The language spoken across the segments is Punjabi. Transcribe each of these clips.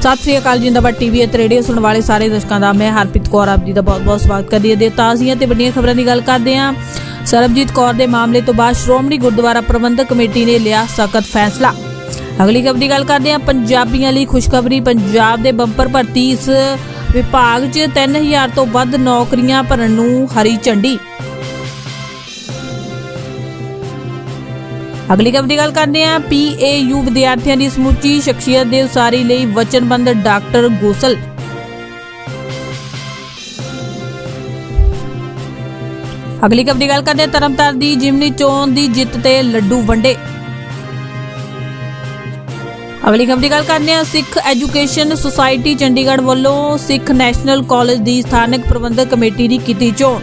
ਸਤਿ ਸ੍ਰੀ ਅਕਾਲ ਜਿੰਦਾਬਾਦ ਟੀਵੀ ਅਤੇ ਰੇਡੀਓ ਸੁਣਨ ਵਾਲੇ ਸਾਰੇ ਦਰਸ਼ਕਾਂ ਦਾ। ਮੈਂ ਹਰਪ੍ਰੀਤ ਕੌਰ, ਆਪ ਜੀ ਦਾ ਬਹੁਤ-ਬਹੁਤ ਸਵਾਗਤ ਕਰਦੀ ਹਾਂ। ਦੇ ਤਾਜ਼ੀਆਂ ਤੇ ਵੱਡੀਆਂ ਖਬਰਾਂ ਦੀ ਗੱਲ ਕਰਦੇ ਹਾਂ। ਸਰਬਜੀਤ ਕੌਰ ਦੇ ਮਾਮਲੇ ਤੋਂ ਬਾਅਦ ਸ਼੍ਰੋਮਣੀ ਗੁਰਦੁਆਰਾ ਪ੍ਰਬੰਧਕ ਕਮੇਟੀ ਨੇ ਲਿਆ ਸਖਤ ਫੈਸਲਾ। ਅਗਲੀ ਖਬਰ ਦੀ ਗੱਲ ਕਰਦੇ ਹਾਂ। ਪੰਜਾਬੀਆਂ ਲਈ ਖੁਸ਼ਖਬਰੀ, ਪੰਜਾਬ ਦੇ ਬੰਪਰ ਭਰਤੀ, ਇਸ ਵਿਭਾਗ 'ਚ 3000 ਤੋਂ ਵੱਧ ਨੌਕਰੀਆਂ ਭਰਨ ਨੂੰ ਹਰੀ ਝੰਡੀ। ਅਗਲੀ ਖਬਰ ਦੀ ਗੱਲ ਕਰਦੇ ਹਾਂ। ਪੀਏਯੂ ਵਿਦਿਆਰਥੀਆਂ ਦੀ ਸਮੁੱਚੀ ਸ਼ਖਸੀਅਤ ਦੇ ਉਸਾਰੀ ਲਈ ਵਚਨਬੰਦ ਡਾਕਟਰ ਗੋਸਲ। ਅਗਲੀ ਖਬਰ ਦੀ ਗੱਲ ਕਰਦੇ ਹਾਂ। ਤਰਨਤਾਰਨ ਦੀ ਜਿਮਨੀ ਚੋਣ ਦੀ ਜਿੱਤ ਤੇ ਲੱਡੂ ਵੰਡੇ। ਅਗਲੀ ਖਬਰ ਦੀ ਗੱਲ ਕਰਦੇ ਹਾਂ। ਸਿੱਖ ਐਜੂਕੇਸ਼ਨ ਸੁਸਾਇਟੀ ਚੰਡੀਗੜ੍ਹ ਵੱਲੋਂ ਸਿੱਖ ਨੈਸ਼ਨਲ ਕਾਲਜ ਦੀ ਸਥਾਨਕ ਪ੍ਰਬੰਧਕ ਕਮੇਟੀ ਦੀ ਕੀਤੀ ਚੋਣ।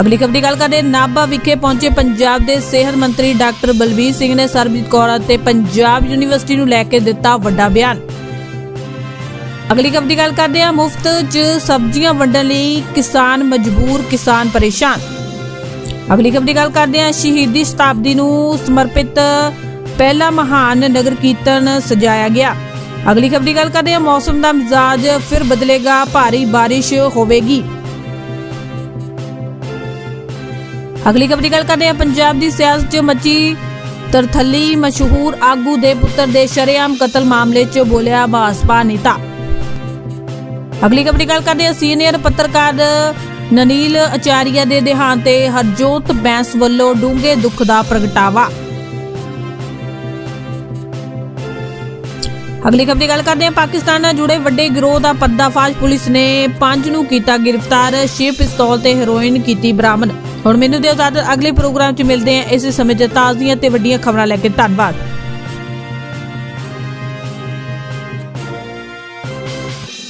ਅਗਲੀ ਖਬਰ ਦੀ ਗੱਲ ਕਰਦੇ ਨਾਭਾ ਵਿਖੇ ਪਹੁੰਚੇ ਪੰਜਾਬ ਦੇ ਸਿਹਤ ਮੰਤਰੀ ਡਾਕਟਰ ਬਲਬੀਰ ਸਿੰਘ ਨੇ ਸਰਬਜੀਤ ਕੌਰ ਅਤੇ ਪੰਜਾਬ ਯੂਨੀਵਰਸਿਟੀ ਨੂੰ ਲੈ ਕੇ ਦਿੱਤਾ ਵੱਡਾ ਬਿਆਨ। ਅਗਲੀ ਖਬਰ ਦੀ ਗੱਲ ਕਰਦੇ ਹਾਂ। ਮੁਫਤ 'ਚ ਸਬਜ਼ੀਆਂ ਵੰਡਣ ਲਈ ਕਿਸਾਨ ਮਜਬੂਰ, ਕਿਸਾਨ ਪਰੇਸ਼ਾਨ। ਅਗਲੀ ਖਬਰ ਦੀ ਗੱਲ ਕਰਦੇ ਹਾਂ। ਸ਼ਹੀਦੀ ਸ਼ਤਾਬਦੀ ਨੂੰ ਸਮਰਪਿਤ ਪਹਿਲਾ ਮਹਾਨ ਨਗਰ ਕੀਰਤਨ ਸਜਾਇਆ ਗਿਆ। ਅਗਲੀ ਖਬਰ ਦੀ ਗੱਲ ਕਰਦੇ ਹਾਂ। ਮੌਸਮ ਦਾ ਮਿਜ਼ਾਜ ਫਿਰ ਬਦਲੇਗਾ। ਭਾਰੀ ਬਾਰਿਸ਼ ਹੋਵੇਗੀ। ਅਗਲੀ ਖਬਰ ਦੀ ਗੱਲ ਕਰਦੇ ਹਾਂ, ਪੰਜਾਬ ਦੀ ਸਿਆਸਤ 'ਚ ਮੱਚੀ ਤਰਥੱਲੀ, ਮਸ਼ਹੂਰ ਆਗੂ ਦੇ ਪੁੱਤਰ ਦੇ ਸ਼ਰੇਆਮ ਕਤਲ ਮਾਮਲੇ 'ਚ ਬੋਲਿਆ ਭਾਜਪਾ ਨੇਤਾ। ਅਗਲੀ ਖਬਰ ਦੀ ਗੱਲ ਕਰਦੇ ਹਾਂ, ਸੀਨੀਅਰ ਪੱਤਰਕਾਰ ਨਨੀਲ ਆਚਾਰੀਆ ਦੇ ਦੇਹਾਂਤ ਤੇ ਹਰਜੋਤ ਬੈਂਸ ਵੱਲੋਂ ਡੂੰਘੇ ਦੁੱਖ ਦਾ ਪ੍ਰਗਟਾਵਾ। ਅਗਲੀ ਖਬਰ ਦੀ ਗੱਲ ਕਰਦੇ ਹਾਂ, ਪਾਕਿਸਤਾਨ ਨਾਲ ਜੁੜੇ ਵੱਡੇ ਗਿਰੋਹ ਦਾ ਪਰਦਾਫਾਸ਼ ਪੁਲਿਸ ਨੇ ਪੰਜ ਨੂੰ ਕੀਤਾ ਗ੍ਰਿਫਤਾਰ, ਛੇ ਪਿਸਤੌਲ ਤੇ ਹੈਰੋਇਨ ਕੀਤੀ ਬਰਾਮਦ। ਹੁਣ ਮੈਨੂੰ ਦਿਓ ਇਜਾਜ਼ਤ ਅਗਲੇ ਪ੍ਰੋਗਰਾਮ 'ਚ ਮਿਲਦੇ ਹਾਂ, ਇਸੇ ਸਮੇਂ 'ਚ ਤਾਜ਼ੀਆਂ ਤੇ ਵੱਡੀਆਂ ਖਬਰਾਂ ਲੈ ਕੇ ਧੰਨਵਾਦ।